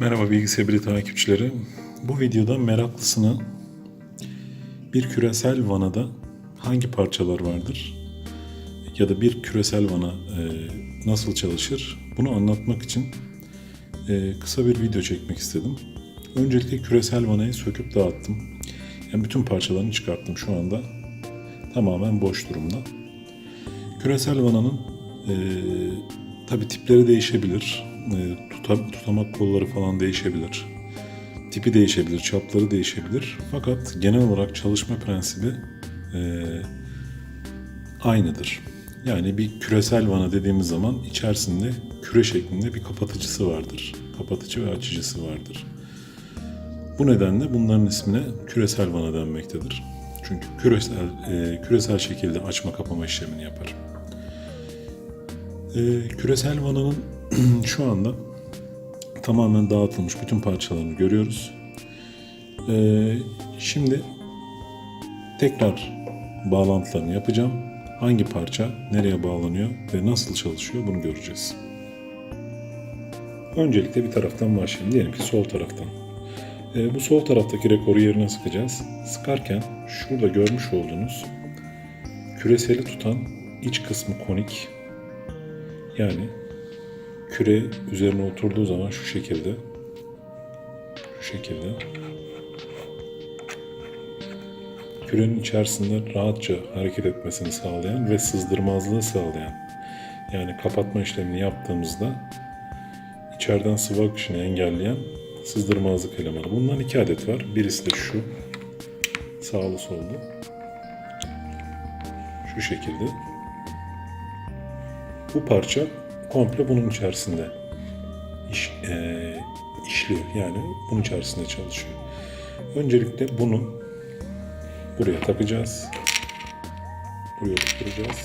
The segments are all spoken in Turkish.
Merhaba bilgisayar bili takipçileri. Bu videoda meraklısına bir küresel vanada hangi parçalar vardır ya da bir küresel vana e, nasıl çalışır bunu anlatmak için e, kısa bir video çekmek istedim. Öncelikle küresel vanayı söküp dağıttım. Yani bütün parçalarını çıkarttım şu anda. Tamamen boş durumda. Küresel vananın e, tabi tipleri değişebilir. E, tuta- tutamak kolları falan değişebilir. Tipi değişebilir, çapları değişebilir. Fakat genel olarak çalışma prensibi e, aynıdır. Yani bir küresel vana dediğimiz zaman içerisinde küre şeklinde bir kapatıcısı vardır. Kapatıcı ve açıcısı vardır. Bu nedenle bunların ismine küresel vana denmektedir. Çünkü küresel e, küresel şekilde açma kapama işlemini yapar. E, küresel vananın şu anda tamamen dağıtılmış bütün parçalarını görüyoruz. E, şimdi tekrar bağlantılarını yapacağım. Hangi parça nereye bağlanıyor ve nasıl çalışıyor bunu göreceğiz. Öncelikle bir taraftan başlayalım. Diyelim ki sol taraftan. E, bu sol taraftaki rekoru yerine sıkacağız. Sıkarken şurada görmüş olduğunuz küreseli tutan iç kısmı konik. Yani küre üzerine oturduğu zaman şu şekilde şu şekilde kürenin içerisinde rahatça hareket etmesini sağlayan ve sızdırmazlığı sağlayan yani kapatma işlemini yaptığımızda içeriden sıvı akışını engelleyen sızdırmazlık elemanı. Bundan iki adet var. Birisi de şu. Sağlı sollu. Şu şekilde. Bu parça komple bunun içerisinde iş, eee, işliyor. Yani bunun içerisinde çalışıyor. Öncelikle bunu buraya takacağız. Buraya oturtacağız.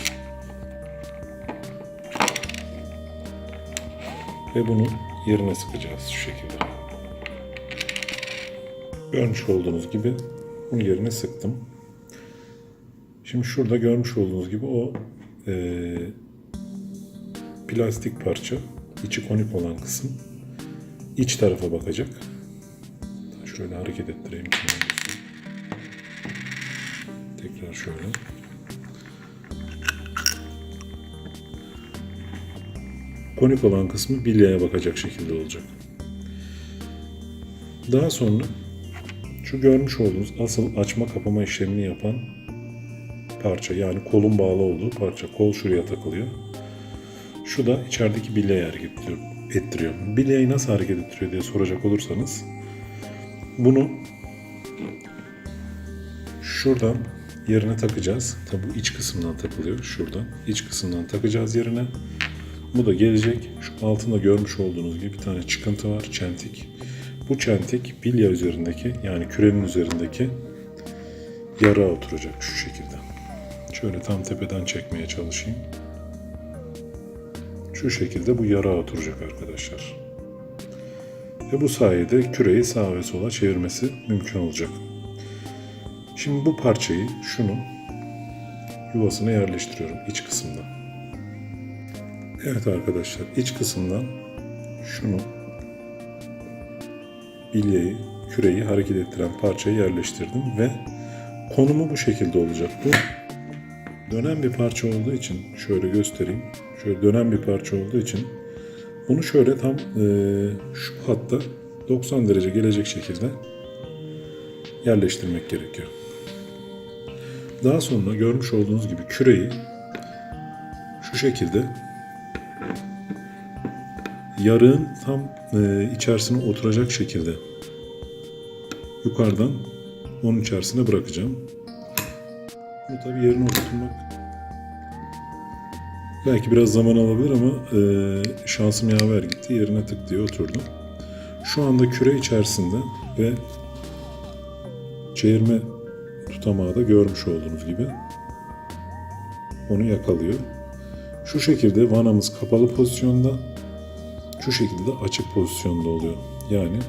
Ve bunu yerine sıkacağız şu şekilde. Görmüş olduğunuz gibi bunu yerine sıktım. Şimdi şurada görmüş olduğunuz gibi o eee, plastik parça, içi konik olan kısım iç tarafa bakacak. Şöyle hareket ettireyim. Tekrar şöyle. Konik olan kısmı bilyaya bakacak şekilde olacak. Daha sonra şu görmüş olduğunuz asıl açma kapama işlemini yapan parça yani kolun bağlı olduğu parça. Kol şuraya takılıyor. Şu da içerideki bilyayı hareket ettiriyor. Bilyayı nasıl hareket ettiriyor diye soracak olursanız bunu şuradan yerine takacağız. Tabi iç kısımdan takılıyor. Şuradan iç kısımdan takacağız yerine. Bu da gelecek. Şu altında görmüş olduğunuz gibi bir tane çıkıntı var. Çentik. Bu çentik bilya üzerindeki yani kürenin üzerindeki yara oturacak şu şekilde. Şöyle tam tepeden çekmeye çalışayım. Şu şekilde bu yara oturacak arkadaşlar. Ve bu sayede küreyi sağa ve sola çevirmesi mümkün olacak. Şimdi bu parçayı, şunu yuvasına yerleştiriyorum iç kısımda. Evet arkadaşlar iç kısımdan şunu bilyayı, küreyi hareket ettiren parçayı yerleştirdim ve konumu bu şekilde olacak. Bu dönen bir parça olduğu için şöyle göstereyim. Şöyle dönen bir parça olduğu için bunu şöyle tam eee, şu hatta 90 derece gelecek şekilde yerleştirmek gerekiyor. Daha sonra görmüş olduğunuz gibi küreyi şu şekilde yarığın tam e, içerisine oturacak şekilde yukarıdan onun içerisine bırakacağım. Bu tabi yerine oturtmak belki biraz zaman alabilir ama e, şansım yaver gitti. Yerine tık diye oturdu. Şu anda küre içerisinde ve çevirme tutamağı da görmüş olduğunuz gibi onu yakalıyor. Şu şekilde vanamız kapalı pozisyonda şu şekilde de açık pozisyonda oluyor. Yani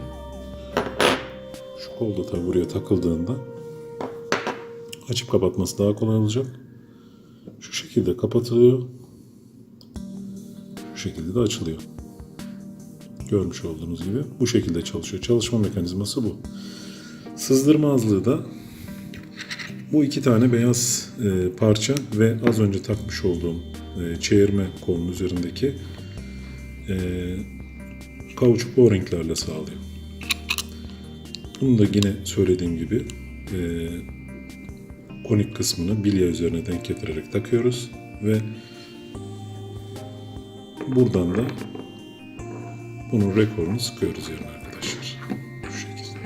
şu kol da tabi buraya takıldığında açıp kapatması daha kolay olacak. Şu şekilde kapatılıyor. Şekilde de açılıyor. Görmüş olduğunuz gibi bu şekilde çalışıyor. Çalışma mekanizması bu. Sızdırma azlığı da bu iki tane beyaz e, parça ve az önce takmış olduğum e, çevirme kolunun üzerindeki e, kauçuk o-ringlerle sağlıyor. Bunu da yine söylediğim gibi e, konik kısmını bilye üzerine denk getirerek takıyoruz ve buradan da bunun rekorunu sıkıyoruz yerine arkadaşlar. Şu şekilde.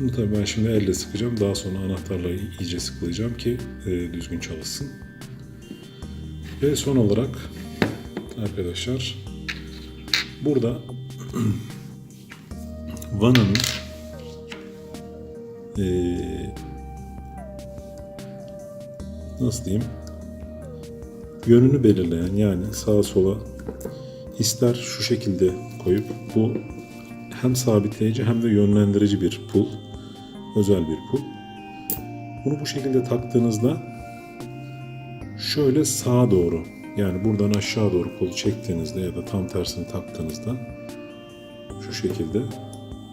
Bunu tabii ben şimdi elle sıkacağım. Daha sonra anahtarla iyice sıkılayacağım ki e, düzgün çalışsın. Ve son olarak arkadaşlar burada vananın e, nasıl diyeyim yönünü belirleyen yani sağa sola ister şu şekilde koyup bu hem sabitleyici hem de yönlendirici bir pul. Özel bir pul. Bunu bu şekilde taktığınızda şöyle sağa doğru yani buradan aşağı doğru kolu çektiğinizde ya da tam tersini taktığınızda şu şekilde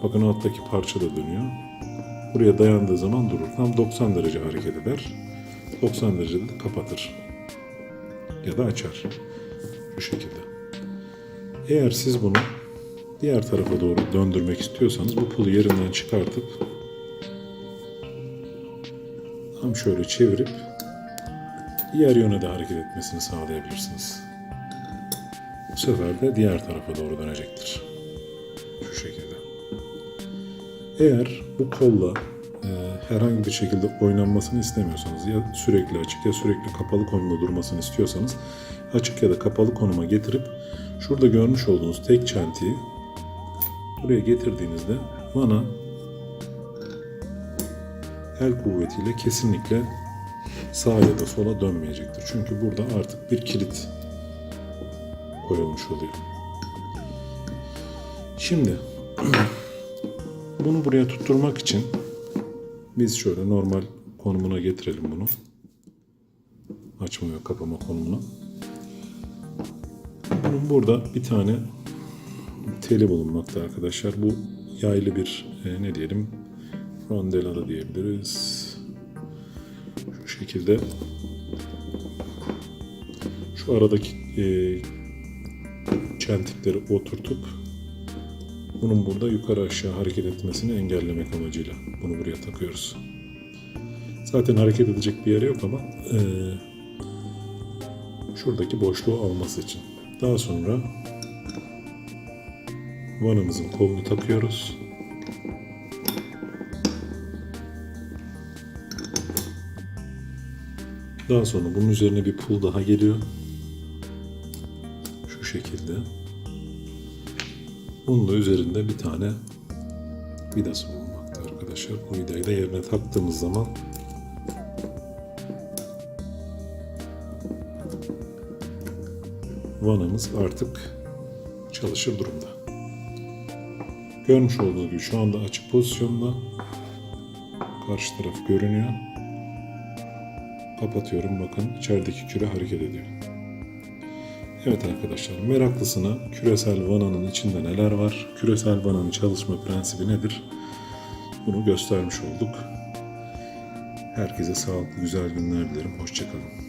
bakın alttaki parça da dönüyor. Buraya dayandığı zaman durur. Tam 90 derece hareket eder. 90 derecede de kapatır. Ya da açar. Bu şekilde. Eğer siz bunu diğer tarafa doğru döndürmek istiyorsanız bu pulu yerinden çıkartıp tam şöyle çevirip diğer yöne de hareket etmesini sağlayabilirsiniz. Bu sefer de diğer tarafa doğru dönecektir. Şu şekilde. Eğer bu kolla herhangi bir şekilde oynanmasını istemiyorsanız ya sürekli açık ya sürekli kapalı konumda durmasını istiyorsanız açık ya da kapalı konuma getirip şurada görmüş olduğunuz tek çentiyi buraya getirdiğinizde vana el kuvvetiyle kesinlikle sağa ya da sola dönmeyecektir. Çünkü burada artık bir kilit koyulmuş oluyor. Şimdi bunu buraya tutturmak için biz şöyle normal konumuna getirelim bunu. Açma ve kapama konumuna. Bunun burada bir tane teli bulunmakta arkadaşlar. Bu yaylı bir e, ne diyelim rondela da diyebiliriz. Şu şekilde şu aradaki e, çentikleri oturtup bunun burada yukarı aşağı hareket etmesini engellemek amacıyla bunu buraya takıyoruz. Zaten hareket edecek bir yeri yok ama e, şuradaki boşluğu alması için. Daha sonra vanamızın kolunu takıyoruz. Daha sonra bunun üzerine bir pul daha geliyor. Şu şekilde. Bunun üzerinde bir tane vidası bulunmakta arkadaşlar. Bu vidayı da yerine taktığımız zaman vanamız artık çalışır durumda. Görmüş olduğunuz gibi şu anda açık pozisyonda. Karşı taraf görünüyor. Kapatıyorum bakın içerideki küre hareket ediyor. Evet arkadaşlar meraklısına küresel vananın içinde neler var? Küresel vananın çalışma prensibi nedir? Bunu göstermiş olduk. Herkese sağlıklı güzel günler dilerim. Hoşçakalın.